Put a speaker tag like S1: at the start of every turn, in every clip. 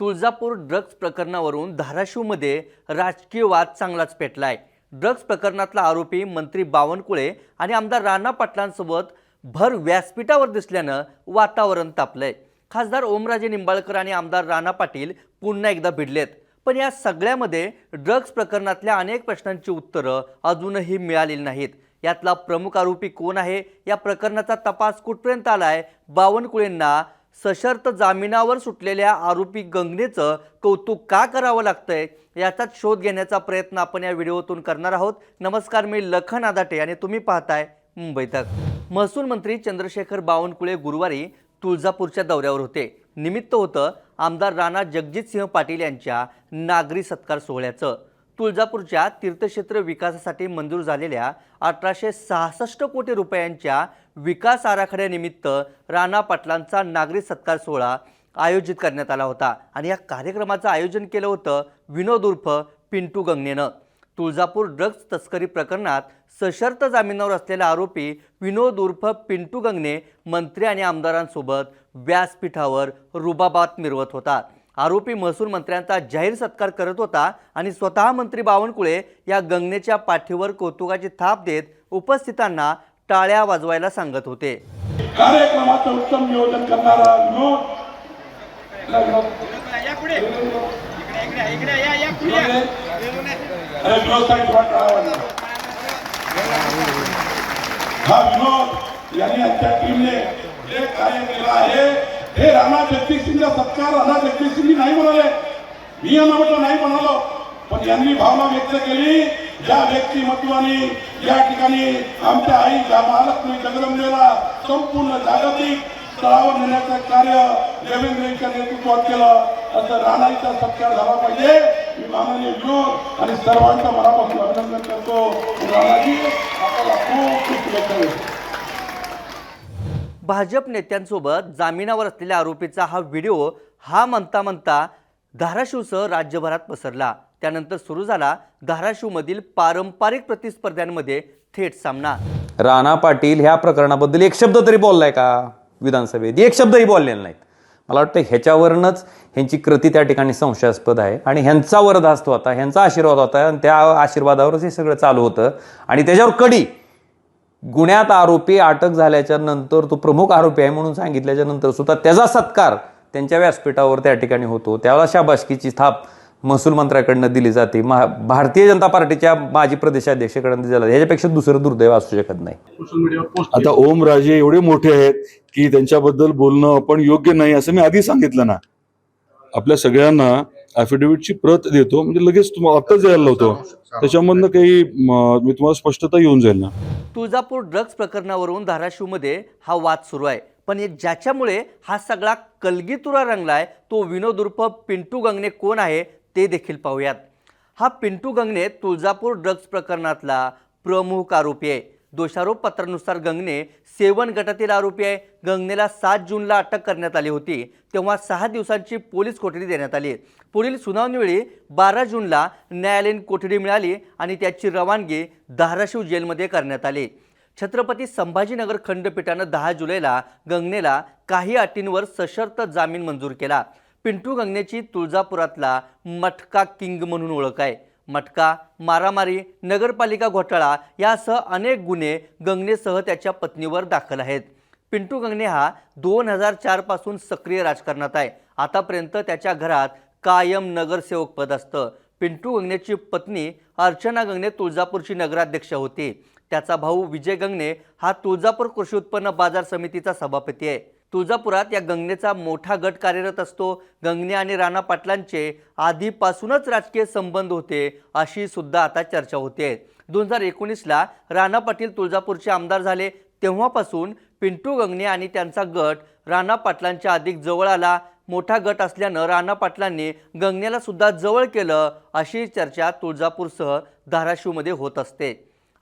S1: Tuljapur drugs प्रकरणावरून धाराशिवमध्ये राजकीय वाद चांगलाच पेटला आहे ड्रग्ज प्रकरणातला आरोपी मंत्री बावनकुळे आणि आमदार राणा पाटलांसोबत भर व्यासपीठावर दिसल्यानं वातावरण तापलंय. खासदार ओमराजे निंबाळकर आणि आमदार राणा पाटील पुन्हा एकदा भिडलेत. पण या सगळ्यामध्ये ड्रग्ज प्रकरणातल्या अनेक प्रश्नांची उत्तरं अजूनही मिळालेली नाहीत. यातला प्रमुख आरोपी कोण आहे? या प्रकरणाचा तपास कुठपर्यंत आलाय? बावनकुळेंना सशर्त जामिनावर सुटलेल्या आरोपी गंगनेचं कौतुक का करावं लागतंय याचाच शोध घेण्याचा प्रयत्न आपण या व्हिडिओतून करणार आहोत. नमस्कार मी लखन आदाटे आणि तुम्ही पाहताय मुंबई तक महसूल मंत्री चंद्रशेखर बावनकुळे गुरुवारी तुळजापूरच्या दौऱ्यावर होते. निमित्त होतं आमदार राणा जगजितसिंह पाटील यांच्या नागरी सत्कार सोहळ्याचं. तुळजापूरच्या तीर्थक्षेत्र विकासासाठी मंजूर झालेल्या अठराशे सहासष्ट कोटी रुपयांच्या विकास आराखड्यानिमित्त राणा पाटलांचा नागरी सत्कार सोहळा आयोजित करण्यात आला होता. आणि या कार्यक्रमाचं आयोजन केलं होतं विनोद उर्फ पिंटू गंगनेनं. तुळजापूर ड्रग्ज तस्करी प्रकरणात सशर्त जामिनावर असलेला आरोपी विनोद उर्फ पिंटू गंगने मंत्री आणि आमदारांसोबत व्यासपीठावर रुबाबात मिरवत होता. आरोपी महसूल मंत्र्यांचा जाहीर सत्कार करत होता आणि स्वतः मंत्री बावनकुळे या गंगनेच्या पाठीवर कौतुकाची थाप देत उपस्थितांना टाळ्या वाजवायला सांगत होते.
S2: कार्यक्रमाचं उत्तम नियोजन करणारा विनोद हा विनोद यांनी आमच्या टीमने जे कार्य केलं आहे हे राणा जगदीशजींचा सत्कार राणा जगदीशजींनी नाही म्हणाले. मी यांना म्हटलं नाही म्हणालो. पण यांनी भावना व्यक्त केली. या व्यक्तिमत्वाने या ठिकाणी आमच्या आई ज्या महालक्ष्मी जगदंबेला संपूर्ण जागतिक स्तरावर नेण्याचं कार्य देवेंद्रच्या नेतृत्वात केलं असं राणाईचा सत्कार झाला पाहिजे. मी माननीय विनोद आणि सर्वांचं मनापासून अभिनंदन करतो. राणाजी आपल्याला खूप खूप शुभेच्छा
S1: भाजप नेत्यांसोबत जामिनावर असलेल्या आरोपीचा हा व्हिडिओ हा म्हणता म्हणता धाराशिवसह राज्यभरात पसरला. त्यानंतर सुरू झाला धाराशिवमधील पारंपरिक प्रतिस्पर्ध्यांमध्ये थेट सामना.
S3: राणा पाटील ह्या प्रकरणाबद्दल एक शब्द तरी बोललाय का विधानसभेत? एक शब्दही बोललेला नाहीत. मला वाटतं ह्याच्यावरूनच ह्यांची कृती त्या ठिकाणी संशयास्पद आहे आणि ह्यांचा वरदास्त होता ह्यांचा आशीर्वाद होता आणि त्या आशीर्वादावरच हे सगळं चालू होतं. आणि त्याच्यावर कडी गुन्ह्यात आरोपी अटक झाल्याच्यानंतर तो प्रमुख आरोपी आहे म्हणून सांगितल्याच्या नंतर सुद्धा त्याचा सत्कार त्यांच्या व्यासपीठावर त्या ठिकाणी होतो. त्यावेळेला शाबासकीची थाप महसूल मंत्र्याकडनं दिली जाते. महा भारतीय जनता पार्टीच्या माजी प्रदेशाध्यक्षाकडनं दिली जाते. ह्याच्यापेक्षा दुसरं दुर्दैव असू शकत नाही.
S4: आता ओम राजे एवढे मोठे आहेत की त्यांच्याबद्दल बोलणं पण योग्य नाही असं मी आधी सांगितलं ना. आपल्या सगळ्यांना अफिडेव्हिटची प्रत देतो. म्हणजे लगेच तुम्हाला आत्ताच द्यायला लावतो. त्याच्यामधनं काही म, तुम्हाला स्पष्टता येऊन जाईल ना.
S1: तुळजापूर ड्रग्ज प्रकरणावरून धाराशिवमध्ये हा वाद सुरू आहे. पण ज्याच्यामुळे हा सगळा कलगीतुरा रंगलाय तो विनोद उर्फ पिंटू गंगणे कोण आहे ते देखील पाहूयात. हा पिंटू गंगणे तुळजापूर ड्रग्ज प्रकरणातला प्रमुख आरोपी आहे. दोषारोप पत्रानुसार गंगणे सेवन गटातील आरोपी आहे. गंगनेला सात जूनला अटक करण्यात आली होती. तेव्हा सहा दिवसांची पोलीस कोठडी देण्यात आली. पुढील सुनावणीवेळी बारा जूनला न्यायालयीन कोठडी मिळाली आणि त्याची रवानगी धाराशिव जेलमध्ये करण्यात आली. छत्रपती संभाजीनगर खंडपीठानं दहा जुलैला गंगनेला काही अटींवर सशर्त जामीन मंजूर केला. पिंटू गंगनेची तुळजापुरातला मटका किंग म्हणून ओळख आहे. मटका मारामारी नगरपालिका घोटाळा यासह अनेक गुन्हे गंगनेसह त्याच्या पत्नीवर दाखल आहेत. पिंटू गंगणे हा दोन हजार चारपासून सक्रिय राजकारणात आहे. आतापर्यंत त्याच्या घरात कायम नगरसेवक पद असतं. पिंटू गंगनेची पत्नी अर्चना गंगणे तुळजापूरची नगराध्यक्ष होती. त्याचा भाऊ विजय गंगणे हा तुळजापूर कृषी उत्पन्न बाजार समितीचा सभापती आहे. तुळजापुरात या गंगनेचा मोठा गट कार्यरत असतो. गंगने आणि राणा पाटलांचे आधीपासूनच राजकीय संबंध होते अशी सुद्धा आता चर्चा होते. दोन हजार एकोणीसला राणा पाटील तुळजापूरचे आमदार झाले. तेव्हापासून पिंटू गंगणे आणि त्यांचा गट राणा पाटलांच्या अधिक जवळ आला. मोठा गट असल्यानं राणा पाटलांनी गंगण्याला सुद्धा जवळ केलं अशी चर्चा तुळजापूरसह धाराशिवमध्ये होत असते.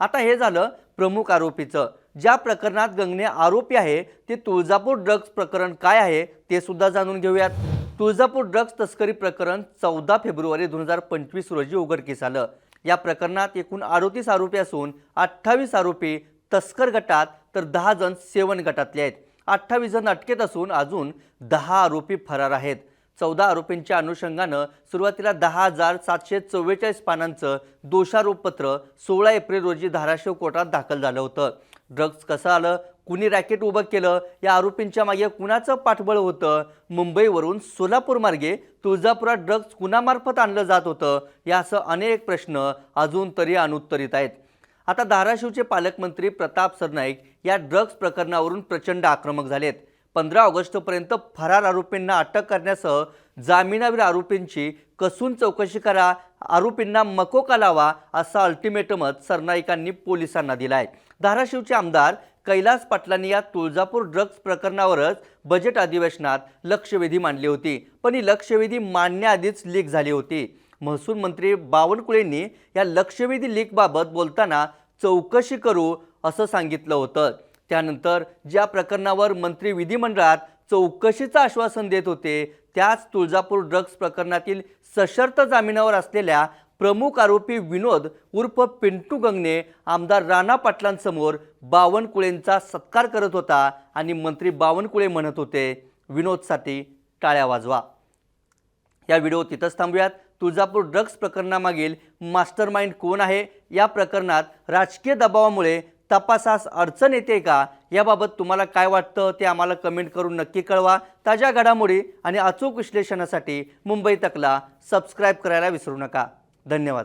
S1: आता हे झालं प्रमुख आरोपीचं. ज्या प्रकरणात गंगणे आरोपी आहे ते तुळजापूर ड्रग्ज प्रकरण काय आहे ते सुद्धा जाणून घेऊयात. तुळजापूर ड्रग्ज तस्करी प्रकरण चौदा फेब्रुवारी दोन हजार पंचवीस रोजी उघडकीस आलं. या प्रकरणात एकूण अडोतीस आरोपी असून अठ्ठावीस आरोपी तस्कर गटात तर दहा जण सेवन गटातले आहेत. अठ्ठावीस जण अटकेत असून अजून दहा आरोपी फरार आहेत. चौदा आरोपींच्या अनुषंगानं सुरुवातीला दहा हजार सातशे चव्वेचाळीस पानांचं दोषारोपपत्र सोळा एप्रिल रोजी धाराशिव कोर्टात दाखल झालं होतं. ड्रग्ज कसं आलं कुणी रॅकेट उभं केलं या आरोपींच्या मागे कुणाचं पाठबळ होतं? मुंबईवरून सोलापूर मार्गे तुळजापुरात ड्रग्ज कुणामार्फत आणलं जात होतं? या असं अनेक प्रश्न अजून तरी अनुत्तरित आहेत. आता धाराशिवचे पालकमंत्री प्रताप सरनाईक या ड्रग्ज प्रकरणावरून प्रचंड आक्रमक झालेत. पंधरा ऑगस्टपर्यंत फरार आरोपींना अटक करण्यासह जामिनावीर आरोपींची कसून चौकशी करा आरोपींना मकोका लावा असा अल्टिमेटमच सरनाईकांनी पोलिसांना दिला आहे धाराशिवचे आमदार कैलास पाटलांनी या तुळजापूर ड्रग्ज प्रकरणावरच बजेट अधिवेशनात लक्षवेधी मांडली होती. पण ही लक्षवेधी मांडण्याआधीच लीक झाली होती. महसूल मंत्री बावनकुळेंनी या लक्षवेधी लीकबाबत बोलताना चौकशी करू असं सांगितलं होतं. त्यानंतर ज्या प्रकरणावर मंत्री विधिमंडळात चौकशीचं आश्वासन देत होते. त्याच तुळजापूर ड्रग्ज प्रकरणातील सशर्त जामिनावर असलेल्या प्रमुख आरोपी विनोद उर्फ पिंटू गंगणे आमदार राणा पाटलांसमोर बावनकुळेंचा सत्कार करत होता आणि मंत्री बावनकुळे म्हणत होते विनोदसाठी टाळ्या वाजवा. या व्हिडिओ तिथंच थांबूयात. तुळजापूर ड्रग्ज प्रकरणामागील मास्टर माइंड कोण आहे? या प्रकरणात राजकीय दबावामुळे तपासास अडचण येते का? याबाबत तुम्हाला काय वाटतं ते आम्हाला कमेंट करून नक्की कळवा. ताज्या घडामोडी आणि अचूक विश्लेषणासाठी मुंबई तकला सबस्क्राईब करायला विसरू नका. धन्यवाद.